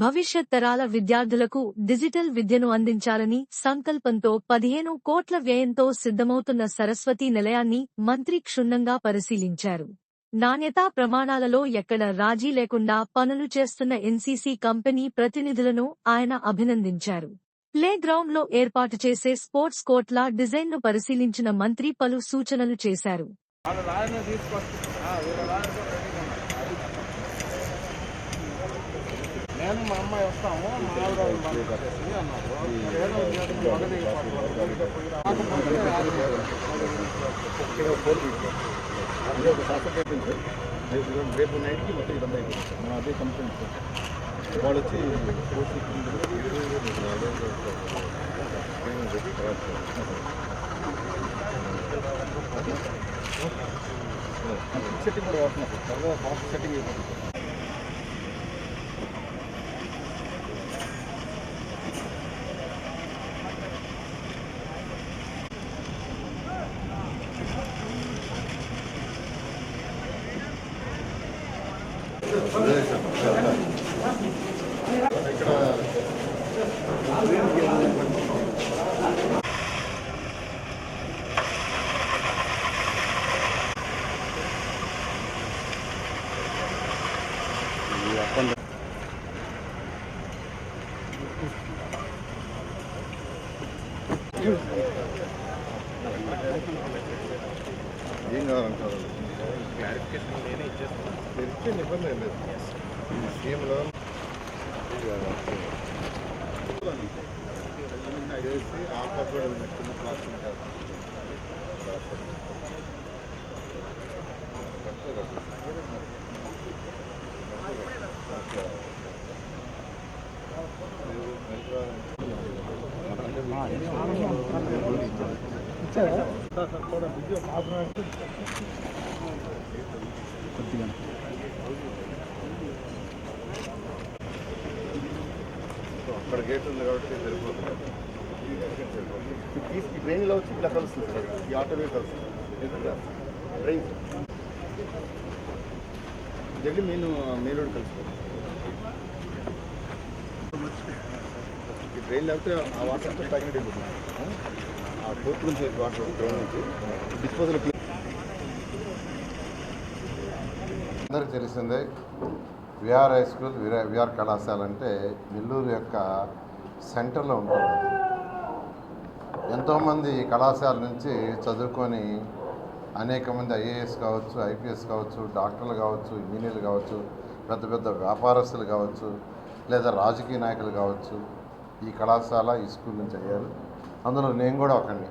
భవిష్యత్ తరాల విద్యార్థులకు డిజిటల్ విద్యను అందించాలని సంకల్పంతో పదిహేను కోట్ల వ్యయంతో సిద్ధమవుతున్న సరస్వతి నిలయాన్ని మంత్రి క్షుణ్ణంగా పరిశీలించారు. నాణ్యతా ప్రమాణాలలో ఎక్కడ రాజీ లేకుండా పనులు చేస్తున్న ఎన్సీసీ కంపెనీ ప్రతినిధులను ఆయన అభినందించారు. ప్లేగ్రౌండ్లో ఏర్పాటు చేసే స్పోర్ట్స్ కోర్ట్ల డిజైన్ను పరిశీలించిన మంత్రి పలు సూచనలు చేశారు వాళ్ళ లాయర్ని తీసుకొస్తా వేరే లాయర్ కూడా రెడీగా ఉన్నారు. నేను మా అమ్మాయి వస్తాము మా ఆవిడ వాళ్ళు పంపించేసి అన్నారు. మరి ఏదో ఒకటి మొదటి రాకపోతే రేపు నైట్కి మొత్తం ఇదంతా అయిపోతుంది మనం అదే కంప్లైంట్ వాళ్ళు వచ్చి ఓసీ సెట్టింగ్ కూడా వాడుతున్నారు త్వరగా ఫాస్ట్ సెట్టింగ్ అయిపోతుంది ఏం కావాలంటారు క్లారిఫికేషన్ నేనే ఇచ్చేస్తాను ఇబ్బంది ఏం లేదు సీఎంలో చేసి ఆఫర్ కూడా ఉన్నట్టుంది క్లాస్ ఉంటారు అక్కడ గేట్ ఉంది కాబట్టి సరిపోతుంది. ఈ ట్రైన్లో వచ్చి ఇట్లా కలుస్తుంది సార్. ఈ ఆటోవే కలుస్తుంది. ఎదురుగా ట్రైన్ జల్లి నేను మెయిన్ రోడ్ కలుస్తుంది. ఈ ట్రైన్ లేకపోతే ఆ వాటర్ తగినట్టు ఆ పోర్ట్ నుంచి వాటర్ గ్రౌండ్ నుంచి డిస్పోజల్ అందరికీ తెలిసిందే VR high school VR VR కళాశాల అంటే నెల్లూరు యొక్క సెంటర్లో ఉంటుంది ఎంతోమంది కళాశాల నుంచి చదువుకొని అనేక మంది ఐఏఎస్ కావచ్చు ఐపీఎస్ కావచ్చు డాక్టర్లు కావచ్చు ఇంజనీర్లు కావచ్చు పెద్ద పెద్ద వ్యాపారస్తులు కావచ్చు లేదా రాజకీయ నాయకులు కావచ్చు ఈ కళాశాల ఈ స్కూల్ నుంచి అయ్యారు. అందులో నేను కూడా ఒకడిని.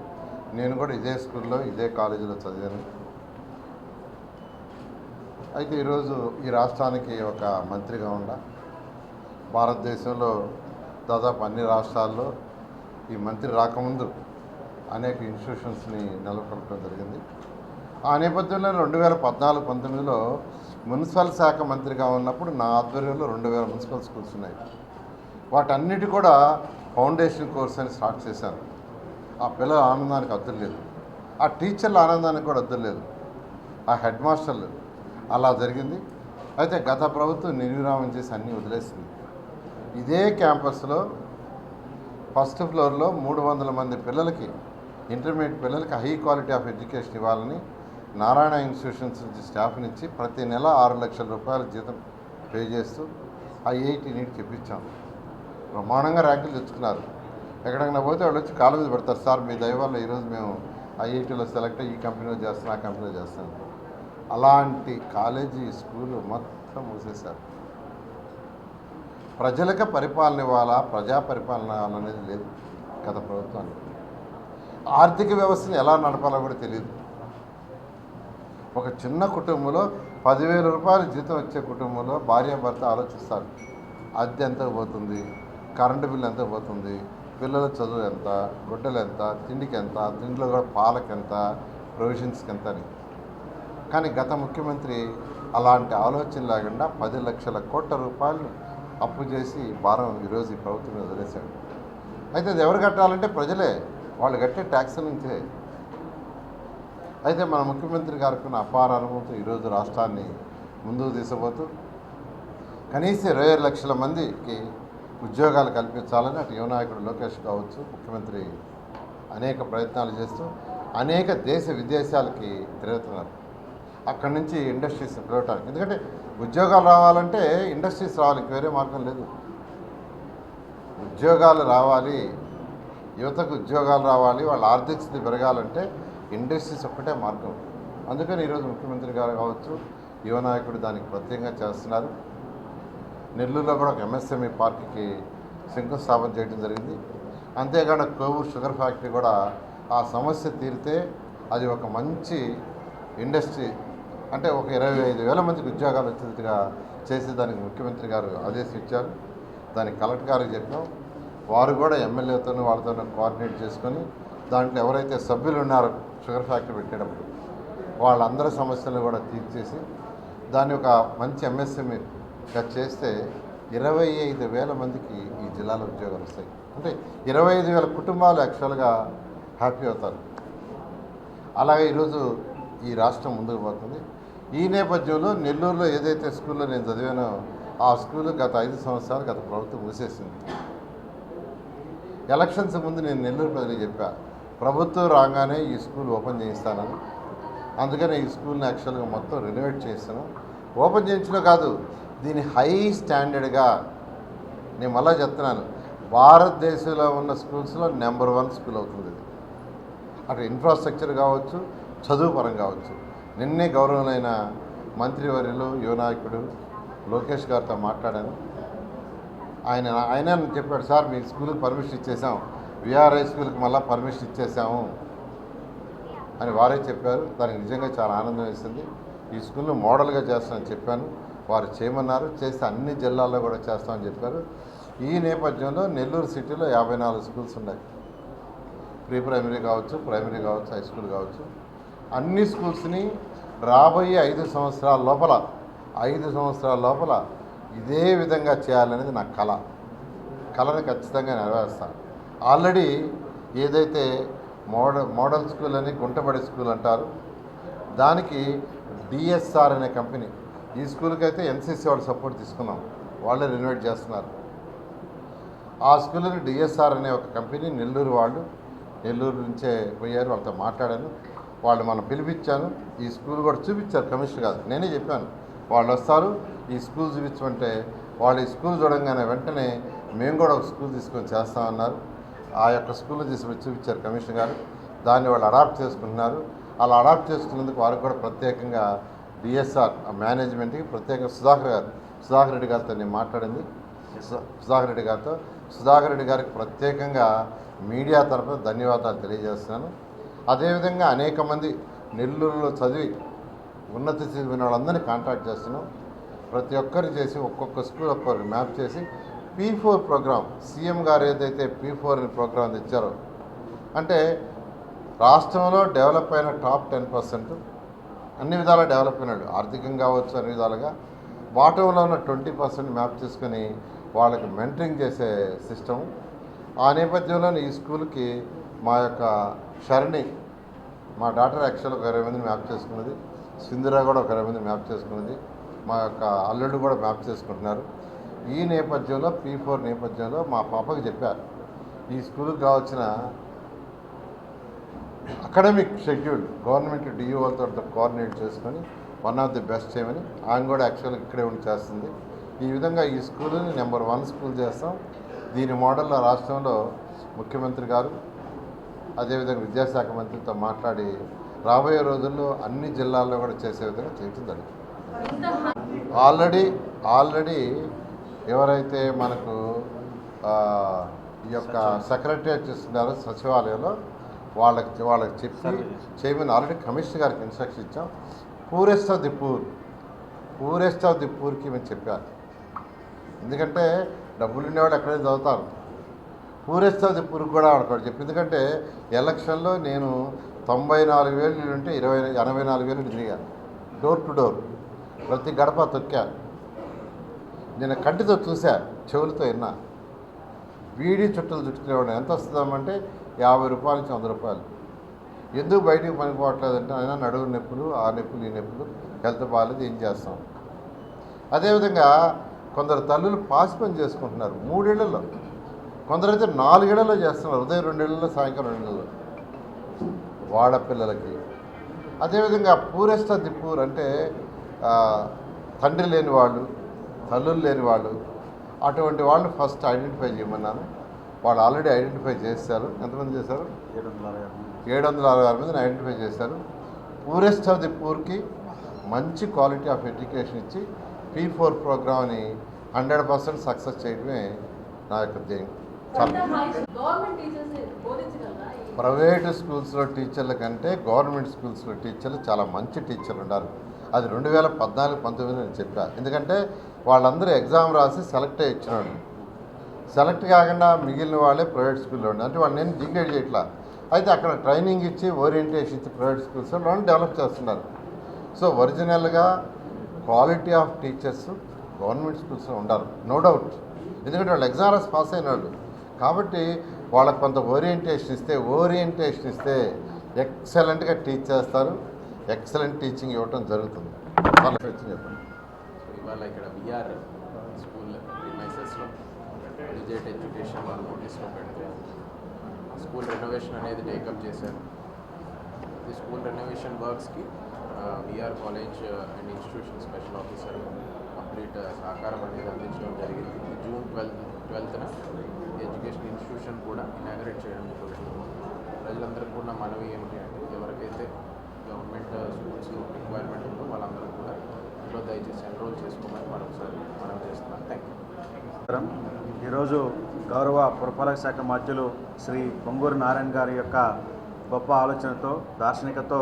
నేను కూడా ఇదే స్కూల్లో ఇదే కాలేజీలో చదివాను. అయితే ఈరోజు ఈ రాష్ట్రానికి ఒక మంత్రిగా ఉండ. భారతదేశంలో దాదాపు అన్ని రాష్ట్రాల్లో ఈ మంత్రి రాకముందు అనేక ఇన్స్టిట్యూషన్స్ని నెలకొల్పడం జరిగింది. ఆ నేపథ్యంలో రెండు వేల పద్నాలుగు పంతొమ్మిదిలో మున్సిపల్ శాఖ మంత్రిగా ఉన్నప్పుడు నా ఆధ్వర్యంలో రెండు వేల మున్సిపల్ స్కూల్స్ ఉన్నాయి. వాటన్నిటి కూడా ఫౌండేషన్ కోర్స్ అని స్టార్ట్ చేశాను ఆ పిల్లల ఆనందానికి అద్దరు లేదు. ఆ టీచర్ల ఆనందానికి కూడా అద్దరు లేదు. ఆ హెడ్ మాస్టర్లు అలా జరిగింది. అయితే గత ప్రభుత్వం నిర్విరామం చేసి అన్నీ వదిలేసింది. ఇదే క్యాంపస్లో ఫస్ట్ ఫ్లోర్లో మూడు వందల మంది పిల్లలకి ఇంటర్మీడియట్ పిల్లలకి హై క్వాలిటీ ఆఫ్ ఎడ్యుకేషన్ ఇవ్వాలని నారాయణ ఇన్స్టిట్యూషన్స్ నుంచి స్టాఫ్నిచ్చి ప్రతి నెల ఆరు లక్షల రూపాయల జీతం పే చేస్తూ ఐఐటి నీట్ చెప్పించాం. బ్రహ్మాండంగా ర్యాంకులు తెచ్చుకున్నారు. ఎక్కడికైనా పోతే వాళ్ళు వచ్చి కాళ్ళ మీద పెడతారు. సార్ మీ దయ వల్ల ఈరోజు మేము ఐఐటీలో సెలెక్ట్ అయ్యి ఈ కంపెనీలో చేస్తాను ఆ కంపెనీలో చేస్తాం అలాంటి కాలేజీ స్కూలు మొత్తం మూసేశారు. ప్రజలకు పరిపాలన ఇవ్వాలా ప్రజా పరిపాలన అనేది లేదు గత ప్రభుత్వానికి. ఆర్థిక వ్యవస్థను ఎలా నడపాలో కూడా తెలియదు. ఒక చిన్న కుటుంబంలో పదివేల రూపాయలు జీతం వచ్చే కుటుంబంలో భార్యాభర్త ఆలోచిస్తారు. అద్దె ఎంత పోతుంది? కరెంటు బిల్లు ఎంత పోతుంది? పిల్లల చదువు ఎంత గుడ్డలు ఎంత తిండికి ఎంత తిండిలో కూడా పాలకి ఎంత ప్రొవిజన్స్కి ఎంత అని. కానీ గత ముఖ్యమంత్రి అలాంటి ఆలోచన లేకుండా పది లక్షల కోట్ల రూపాయలు అప్పు చేసి భారం ఈరోజు ఈ ప్రభుత్వం వదిలేశాడు. అయితే అది ఎవరు కట్టాలంటే ప్రజలే. వాళ్ళు కట్టే ట్యాక్స్ నుంచే. అయితే మన ముఖ్యమంత్రి గారికి ఉన్న అపార అనుభవంతో ఈరోజు రాష్ట్రాన్ని ముందుకు తీసుకుపోతూ కనీసం ఇరవై లక్షల మందికి ఉద్యోగాలు కల్పించాలని అటు యువనాయకుడు లోకేష్ కావచ్చు ముఖ్యమంత్రి అనేక ప్రయత్నాలు చేస్తూ అనేక దేశ విదేశాలకి తిరుగుతున్నారు. అక్కడి నుంచి ఇండస్ట్రీస్ పిలవటానికి. ఎందుకంటే ఉద్యోగాలు రావాలంటే ఇండస్ట్రీస్ రావాలి ఇంక వేరే మార్గం లేదు. ఉద్యోగాలు రావాలి యువతకు ఉద్యోగాలు రావాలి వాళ్ళ ఆర్థిక స్థితి పెరగాలంటే ఇండస్ట్రీస్ ఒక్కటే మార్గం. అందుకని ఈరోజు ముఖ్యమంత్రి గారు కావచ్చు యువ నాయకుడు దానికి ప్రత్యేకంగా చేస్తున్నారు. నెల్లూరులో కూడా ఒక ఎంఎస్ఎంఈ పార్క్కి శంకుస్థాపన చేయడం జరిగింది. అంతేకాకుండా కోవూరు షుగర్ ఫ్యాక్టరీ కూడా ఆ సమస్య తీరితే అది ఒక మంచి ఇండస్ట్రీ అంటే ఒక ఇరవై ఐదు వేల మందికి ఉద్యోగాలు వచ్చేట్టుగా చేసేదానికి ముఖ్యమంత్రి గారు ఆదేశం ఇచ్చారు. దానికి కలెక్టర్ గారికి చెప్పాం. వారు కూడా ఎమ్మెల్యేతోనూ వాళ్ళతోనూ కోఆర్డినేట్ చేసుకొని దాంట్లో ఎవరైతే సభ్యులు ఉన్నారో షుగర్ ఫ్యాక్టరీ పెట్టేటప్పుడు వాళ్ళందరి సమస్యలను కూడా తీర్చేసి దాన్ని ఒక మంచి ఎంఎస్ఎంఈ చేస్తే ఇరవై ఐదు వేల మందికి ఈ జిల్లాలో ఉద్యోగాలు వస్తాయి. అంటే ఇరవై ఐదు వేల కుటుంబాలు యాక్చువల్గా హ్యాపీ అవుతారు. అలాగే ఈరోజు ఈ రాష్ట్రం ముందుకు పోతుంది. ఈ నేపథ్యంలో నెల్లూరులో ఏదైతే స్కూల్లో నేను చదివానో ఆ స్కూల్ గత ఐదు సంవత్సరాలు గత ప్రభుత్వం మూసేసింది. ఎలక్షన్స్ ముందు నేను నెల్లూరు ప్రజలకు చెప్పా ప్రభుత్వం రాగానే ఈ స్కూల్ ఓపెన్ చేయిస్తానని. అందుకనే ఈ స్కూల్ని యాక్చువల్గా మొత్తం రెనోవేట్ చేస్తాను ఓపెన్ చేయించడం కాదు దీని హై స్టాండర్డ్గా నేను మళ్ళీ చెప్తున్నాను. భారతదేశంలో ఉన్న స్కూల్స్లో నెంబర్ వన్ స్కూల్ అవుతుంది ఇది. అటు ఇన్ఫ్రాస్ట్రక్చర్ కావచ్చు చదువు పరం కావచ్చు. నిన్నే గౌరవమైన మంత్రివర్యులు యువనాయకుడు లోకేష్ గారితో మాట్లాడాను. ఆయన ఆయన చెప్పాడు సార్ మీ స్కూల్కి పర్మిషన్ ఇచ్చేసాం విఆర్ఐ స్కూల్కి మళ్ళీ పర్మిషన్ ఇచ్చేసాము అని వారే చెప్పారు. దానికి నిజంగా చాలా ఆనందం వేసింది. ఈ స్కూల్ను మోడల్గా చేస్తానని చెప్పాను. వారు చేయమన్నారు. చేస్తే అన్ని జిల్లాల్లో కూడా చేస్తామని చెప్పారు. ఈ నేపథ్యంలో నెల్లూరు సిటీలో యాభై నాలుగు స్కూల్స్ ఉన్నాయి. ప్రీ ప్రైమరీ కావచ్చు ప్రైమరీ కావచ్చు హై స్కూల్ కావచ్చు. అన్ని స్కూల్స్ని రాబోయే ఐదు సంవత్సరాల లోపల ఐదు సంవత్సరాల లోపల ఇదే విధంగా చేయాలనేది నా కళ. కళని ఖచ్చితంగా నెరవేరుస్తాను ఆల్రెడీ ఏదైతే మోడల్ మోడల్ స్కూల్ అని గుంటబడి స్కూల్ అంటారు దానికి డిఎస్ఆర్ అనే కంపెనీ ఈ స్కూల్కి అయితే ఎన్సీసీ వాళ్ళు సపోర్ట్ తీసుకున్నాం. వాళ్ళే రెనోవేట్ చేస్తున్నారు. ఆ స్కూల్ని డిఎస్ఆర్ అనే ఒక కంపెనీ నెల్లూరు వాళ్ళు నెల్లూరు నుంచే పోయారు వాళ్ళతో మాట్లాడాను. వాళ్ళు మనం పిలిపించాను. ఈ స్కూల్ కూడా చూపించారు కమిషన్ కాదు నేనే చెప్పాను వాళ్ళు వస్తారు ఈ స్కూల్ చూపించమంటే వాళ్ళు ఈ స్కూల్ చూడంగానే వెంటనే మేము కూడా ఒక స్కూల్ తీసుకొని చేస్తామన్నారు. ఆ యొక్క స్కూల్ తీసుకొని చూపించారు కమిషన్ గారు. దాన్ని వాళ్ళు అడాప్ట్ చేసుకుంటున్నారు. అలా అడాప్ట్ చేసుకున్నందుకు వారికి కూడా ప్రత్యేకంగా బిఎస్ఆర్ మేనేజ్మెంట్కి ప్రత్యేక సుధాకర్ గారు సుధాకర్ రెడ్డి గారితో నేను మాట్లాడింది. సుధాకర్ రెడ్డి గారితో. సుధాకర్ రెడ్డి గారికి ప్రత్యేకంగా మీడియా తరఫున ధన్యవాదాలు తెలియజేస్తున్నాను. అదేవిధంగా అనేక మంది నెల్లూరులో చదివి ఉన్నత చదివిన వాళ్ళందరినీ కాంటాక్ట్ చేస్తున్నాం. ప్రతి ఒక్కరు చేసి ఒక్కొక్క స్కూల్ ఒక్కొక్కరికి మ్యాప్ చేసి పీ ఫోర్ ప్రోగ్రామ్ సీఎం గారు ఏదైతే పీ ఫోర్ అనే ప్రోగ్రామ్ తెచ్చారో అంటే రాష్ట్రంలో డెవలప్ అయిన టాప్ టెన్ పర్సెంట్ అన్ని విధాలుగా డెవలప్ అయినాడు. ఆర్థికంగా కావచ్చు అన్ని విధాలుగా. బాటంలో ఉన్న ట్వంటీ పర్సెంట్ మ్యాప్ చేసుకొని వాళ్ళకి మెంటరింగ్ చేసే సిస్టమ్ ఆ నేపథ్యంలో ఈ స్కూల్కి మా యొక్క షరణి మా డాటర్ యాక్చువల్ ఒక ఇరవై మందిని మ్యాప్ చేసుకున్నది. సింధురా కూడా ఒక ఇరవై మ్యాప్ చేసుకున్నది. మా యొక్క అల్లుడు కూడా మ్యాప్ చేసుకుంటున్నారు. ఈ నేపథ్యంలో పీ ఫోర్ నేపథ్యంలో మా పాపకి చెప్పారు. ఈ స్కూల్కి కావాల్సిన అకాడమిక్ షెడ్యూల్ గవర్నమెంట్ డిఓలతో కోఆర్డినేట్ చేసుకొని వన్ ఆఫ్ ది బెస్ట్ చేయమని ఆయన కూడా యాక్చువల్గా ఇక్కడే ఉండి చేస్తుంది. ఈ విధంగా ఈ స్కూల్ని నెంబర్ వన్ స్కూల్ చేస్తాం. దీని మోడల్లో రాష్ట్రంలో ముఖ్యమంత్రి గారు అదేవిధంగా విద్యాశాఖ మంత్రితో మాట్లాడి రాబోయే రోజుల్లో అన్ని జిల్లాల్లో కూడా చేసే విధంగా చేయటం జరిగింది. ఆల్రెడీ ఆల్రెడీ ఎవరైతే మనకు ఈ యొక్క సెక్రటరియట్ చేస్తున్నారో సచివాలయంలో వాళ్ళకి వాళ్ళకి చెప్పి చేయమని ఆల్రెడీ కమిషనర్ గారికి ఇన్స్ట్రక్షన్ ఇచ్చాం. Poorest of the poor poorest of the పూర్కి మేము చెప్పారు ఎందుకంటే డబ్బులు ఉండేవాళ్ళు ఎక్కడైనా చదువుతారు? పూరెస్ట్ ఆఫ్ ది పూర్ కూడా ఆడతాడు చెప్పి. ఎందుకంటే ఎలక్షన్లో నేను తొంభై నాలుగు వేలు ఉంటే ఇరవై ఎనభై నాలుగు వేలు తిరిగాను డోర్ టు డోర్ ప్రతి గడప తొక్కా. నేను కంటితో చూసా చెవులతో విన్నా. వీడి చుట్టలు చుట్టుకునేవాడు ఎంత వస్తుందామంటే యాభై రూపాయల నుంచి వంద రూపాయలు. ఎందుకు బయటికి పనిపోవట్లేదంటే అయినా నడువు నొప్పులు ఆ నొప్పులు ఈ నొప్పులు హెల్త్ బాగాలేదు ఏం చేస్తాం? అదేవిధంగా కొందరు తల్లులు పాసి పని చేసుకుంటున్నారు మూడేళ్ళలో. కొందరైతే నాలుగేళ్ళలో చేస్తున్నారు ఉదయం రెండేళ్ళలో సాయంకాలం రెండేళ్ళలో. వాడపిల్లలకి అదేవిధంగా పూరెస్ట్ ఆఫ్ ది పూర్ అంటే తండ్రి లేని వాళ్ళు తల్లులు లేని వాళ్ళు అటువంటి వాళ్ళని ఫస్ట్ ఐడెంటిఫై చేయమన్నాను. వాళ్ళు ఆల్రెడీ ఐడెంటిఫై చేశారు. ఎంతమంది చేశారు? ఏడు వందల అరవై ఆరు మందిని ఐడెంటిఫై చేశారు. పూరెస్ట్ ఆఫ్ ది పూర్కి మంచి క్వాలిటీ ఆఫ్ ఎడ్యుకేషన్ ఇచ్చి పీ ఫోర్ ప్రోగ్రామ్ని హండ్రెడ్ పర్సెంట్ సక్సెస్ చేయడమే నా యొక్క ధ్యేయం. ప్రైవేట్ స్కూల్స్లో టీచర్ల కంటే గవర్నమెంట్ స్కూల్స్లో టీచర్లు చాలా మంచి టీచర్లు ఉన్నారు అది రెండు వేల పద్నాలుగు పంతొమ్మిది నేను చెప్పాను ఎందుకంటే వాళ్ళందరూ ఎగ్జామ్ రాసి సెలెక్ట్ అయ్యి ఇచ్చినాడు సెలెక్ట్ కాకుండా మిగిలిన వాళ్ళే ప్రైవేట్ స్కూల్లో ఉండే. అంటే వాళ్ళు నేను డిగ్రేడ్ చేయట్లా. అయితే అక్కడ ట్రైనింగ్ ఇచ్చి ఓరియంటేషన్ ఇచ్చి ప్రైవేట్ స్కూల్స్లో వాళ్ళు డెవలప్ చేస్తున్నారు. సో ఒరిజినల్గా క్వాలిటీ ఆఫ్ టీచర్స్ గవర్నమెంట్ స్కూల్స్లో ఉండాలి. No doubt. ఎందుకంటే వాళ్ళు ఎగ్జామ్స్ పాస్ అయిన వాళ్ళు. కాబట్టి వాళ్ళకి కొంత ఓరియంటేషన్ ఇస్తే ఓరియంటేషన్ ఇస్తే ఎక్సలెంట్గా టీచ్ చేస్తారు. ఎక్సలెంట్ టీచింగ్ ఇవ్వటం జరుగుతుంది. వాళ్ళ question చెప్పండి. ఇవాళ ఇక్కడ విఆర్ రిజెక్ట్ ఎడ్యుకేషన్ వాళ్ళు నోటీస్లో పెడితే స్కూల్ రెనోవేషన్ అనేది టేకప్ చేశారు. ఈ school renovation వర్క్స్కి VR college and institution special officer complete సహకారం అనేది అందించడం జరిగింది. జూన్ ట్వెల్త్ ట్వెల్త్న ఎడ్యుకేషన్ ఇన్స్టిట్యూషన్ కూడా ఇనాగరేట్ చేయడం జరుగుతుంది. ప్రజలందరికీ కూడా మనవి ఏమిటి అంటే ఎవరికైతే గవర్నమెంట్ స్కూల్స్ రిక్వైర్మెంట్ ఉందో వాళ్ళందరూ కూడా ఇంట్లో దయచేసి ఎన్రోల్ చేసుకోమని మరొకసారి మనం చేస్తున్నాం. థ్యాంక్ యూ ఈరోజు గౌరవ పురపాలక శాఖ మధ్యులు శ్రీ పొంగూరు నారాయణ గారి యొక్క గొప్ప ఆలోచనతో దార్శనికతో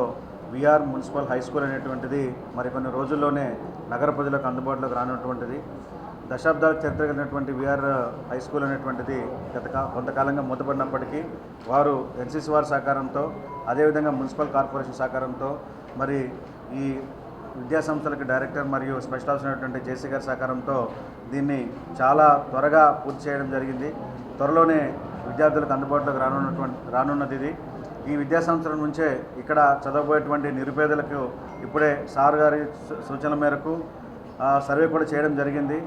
విఆర్ మున్సిపల్ హై స్కూల్ అనేటువంటిది మరికొన్ని రోజుల్లోనే నగర ప్రజలకు అందుబాటులోకి రానటువంటిది దశాబ్దాల చరిత్ర కలిగినటువంటి విఆర్ హై స్కూల్ అనేటువంటిది గత కొంతకాలంగా మూతపడినప్పటికీ వారు ఎన్సీసీ వారి సహకారంతో అదేవిధంగా మున్సిపల్ కార్పొరేషన్ సహకారంతో మరి ఈ విద్యా సంస్థలకు డైరెక్టర్ మరియు స్పెషల్ ఆఫీసర్ అయినటువంటి జేసీ గారి సహకారంతో దీన్ని చాలా త్వరగా పూర్తి చేయడం జరిగింది. త్వరలోనే విద్యార్థులకు అందుబాటులోకి రానున్నటువంటి రానున్నది ఇది. ఈ విద్యా సంవత్సరం నుంచే ఇక్కడ చదవబోయేటువంటి నిరుపేదలకు ఇప్పుడే సార్ గారి సూచనల మేరకు సర్వే కూడా చేయడం జరిగింది.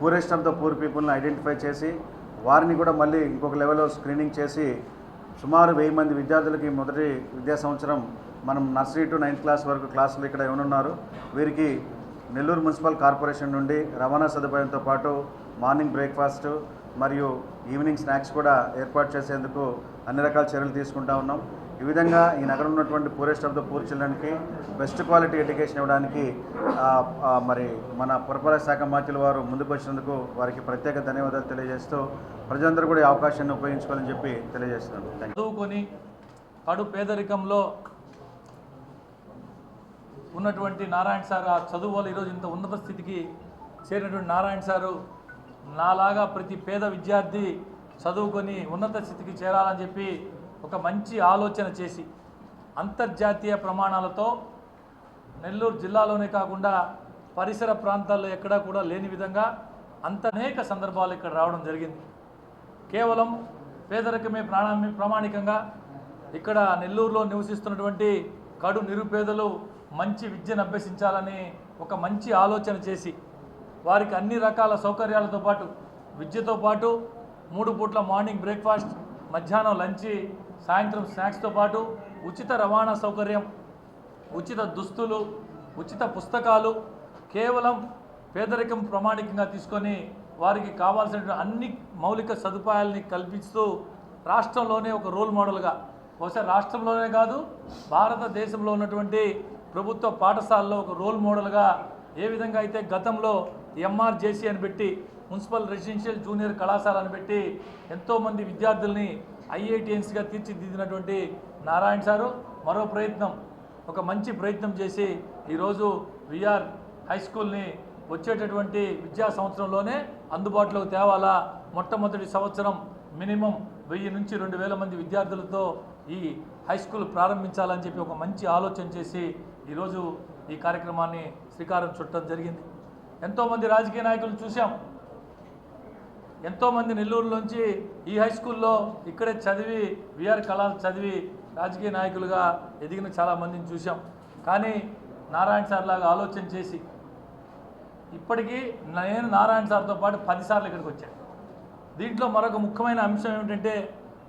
పూరెస్ట్ ఆఫ్ ద పూర్ పీపుల్ని ఐడెంటిఫై చేసి వారిని కూడా మళ్ళీ ఇంకొక లెవెల్లో స్క్రీనింగ్ చేసి సుమారు వెయ్యి మంది విద్యార్థులకి మొదటి విద్యా సంవత్సరం మనం నర్సరీ టు నైన్త్ క్లాస్ వరకు క్లాసులు ఇక్కడ ఉన్నారు వీరికి నెల్లూరు మున్సిపల్ కార్పొరేషన్ నుండి రవాణా సదుపాయంతో పాటు మార్నింగ్ బ్రేక్ఫాస్ట్ మరియు ఈవినింగ్ స్నాక్స్ కూడా ఏర్పాటు చేసేందుకు అన్ని రకాల చర్యలు తీసుకుంటా ఉన్నాం. ఈ విధంగా ఈ నగరం ఉన్నటువంటి పూరెస్ట్ ఆఫ్ ద పూర్ చిల్డ్రన్కి బెస్ట్ క్వాలిటీ ఎడ్యుకేషన్ ఇవ్వడానికి మరి మన పురపాలక శాఖ మంత్రులు వారు ముందుకు వచ్చినందుకు వారికి ప్రత్యేక ధన్యవాదాలు తెలియజేస్తూ ప్రజలందరూ కూడా ఈ అవకాశాన్ని ఉపయోగించుకోవాలని చెప్పి తెలియజేస్తున్నాను. చదువుకొని కడు పేదరికంలో ఉన్నటువంటి నారాయణ సార్ ఆ చదువు వల్ల ఈరోజు ఇంత ఉన్నత స్థితికి చేరినటువంటి నారాయణ సారు నాలాగా ప్రతి పేద విద్యార్థి చదువుకొని ఉన్నత స్థితికి చేరాలని చెప్పి ఒక మంచి ఆలోచన చేసి అంతర్జాతీయ ప్రమాణాలతో నెల్లూరు జిల్లాలోనే కాకుండా పరిసర ప్రాంతాల్లో ఎక్కడా కూడా లేని విధంగా అంత అనేక సందర్భాలు ఇక్కడ రావడం జరిగింది. కేవలం పేదరికమే ప్రాణా ప్రామాణికంగా ఇక్కడ నెల్లూరులో నివసిస్తున్నటువంటి కడు నిరుపేదలు మంచి విద్యను అభ్యసించాలని ఒక మంచి ఆలోచన చేసి వారికి అన్ని రకాల సౌకర్యాలతో పాటు విద్యతో పాటు మూడు పూట్ల మార్నింగ్ బ్రేక్ఫాస్ట్ మధ్యాహ్నం లంచ్ సాయంత్రం స్నాక్స్తో పాటు ఉచిత రవాణా సౌకర్యం ఉచిత దుస్తులు ఉచిత పుస్తకాలు కేవలం పేదరికం ప్రామాణికంగా తీసుకొని వారికి కావాల్సిన అన్ని మౌలిక సదుపాయాలని కల్పిస్తూ రాష్ట్రంలోనే ఒక రోల్ మోడల్గా బహుశా రాష్ట్రంలోనే కాదు భారతదేశంలో ఉన్నటువంటి ప్రభుత్వ పాఠశాలలో ఒక రోల్ మోడల్గా ఏ విధంగా అయితే గతంలో ఎంఆర్జేసీ అని పెట్టి మున్సిపల్ రెసిడెన్షియల్ జూనియర్ కళాశాల అని పెట్టి ఎంతోమంది విద్యార్థుల్ని ఐఐటిఎన్స్గా తీర్చిదిద్దినటువంటి నారాయణ సారు మరో ప్రయత్నం ఒక మంచి ప్రయత్నం చేసి ఈరోజు విఆర్ హై స్కూల్ని వచ్చేటటువంటి విద్యా సంవత్సరంలోనే అందుబాటులోకి తేవాలా? మొట్టమొదటి సంవత్సరం మినిమం వెయ్యి నుంచి రెండు వేల మంది విద్యార్థులతో ఈ హై స్కూల్ ప్రారంభించాలని చెప్పి ఒక మంచి ఆలోచన చేసి ఈరోజు ఈ కార్యక్రమాన్ని శ్రీకారం చుట్టడం జరిగింది. ఎంతోమంది రాజకీయ నాయకులు చూసాం ఎంతోమంది నెల్లూరు నుంచి ఈ హై స్కూల్లో ఇక్కడే చదివి విఆర్ కళాలు చదివి రాజకీయ నాయకులుగా ఎదిగిన చాలా మందిని చూసాం కానీ నారాయణ సార్ లాగా ఆలోచన చేసి ఇప్పటికీ నేను నారాయణ సార్తో పాటు పదిసార్లు ఇక్కడికి వచ్చాను. దీంట్లో మరొక ముఖ్యమైన అంశం ఏమిటంటే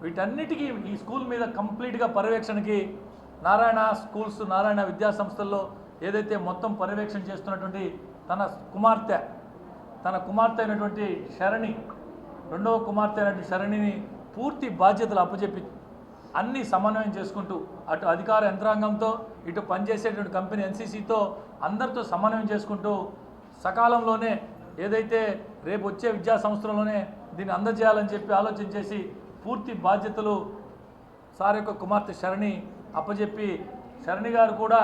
వీటన్నిటికీ ఈ స్కూల్ మీద కంప్లీట్గా పర్యవేక్షణకి నారాయణ స్కూల్స్ నారాయణ విద్యా సంస్థల్లో ఏదైతే మొత్తం పర్యవేక్షణ చేస్తున్నటువంటి తన కుమార్తె తన కుమార్తె అయినటువంటి శరణి రెండవ కుమార్తె అయినటువంటి శరణిని పూర్తి బాధ్యతలు అప్పచెప్పి అన్ని సమన్వయం చేసుకుంటూ అటు అధికార యంత్రాంగంతో ఇటు పనిచేసేటువంటి కంపెనీ ఎన్సీసీతో అందరితో సమన్వయం చేసుకుంటూ సకాలంలోనే ఏదైతే రేపు వచ్చే విద్యా సంవత్సరంలోనే దీన్ని అందజేయాలని చెప్పి ఆలోచన చేసి పూర్తి బాధ్యతలు సార్ యొక్క కుమార్తె శరణి అప్పచెప్పి శరణి గారు కూడా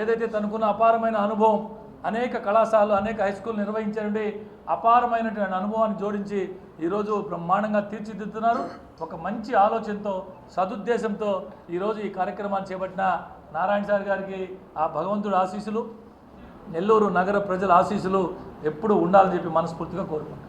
ఏదైతే తనకున్న అపారమైన అనుభవం అనేక కళాశాలలు అనేక హై స్కూల్ నిర్వహించండి అపారమైనటువంటి అనుభవాన్ని జోడించి ఈరోజు బ్రహ్మాండంగా తీర్చిదిద్దుతున్నారు. ఒక మంచి ఆలోచనతో సదుద్దేశంతో ఈరోజు ఈ కార్యక్రమాన్ని చేపట్టిన నారాయణ సార్ గారికి ఆ భగవంతుడి ఆశీస్సులు నెల్లూరు నగర ప్రజల ఆశీస్సులు ఎప్పుడూ ఉండాలని చెప్పి మనస్ఫూర్తిగా కోరుకుంటున్నాను.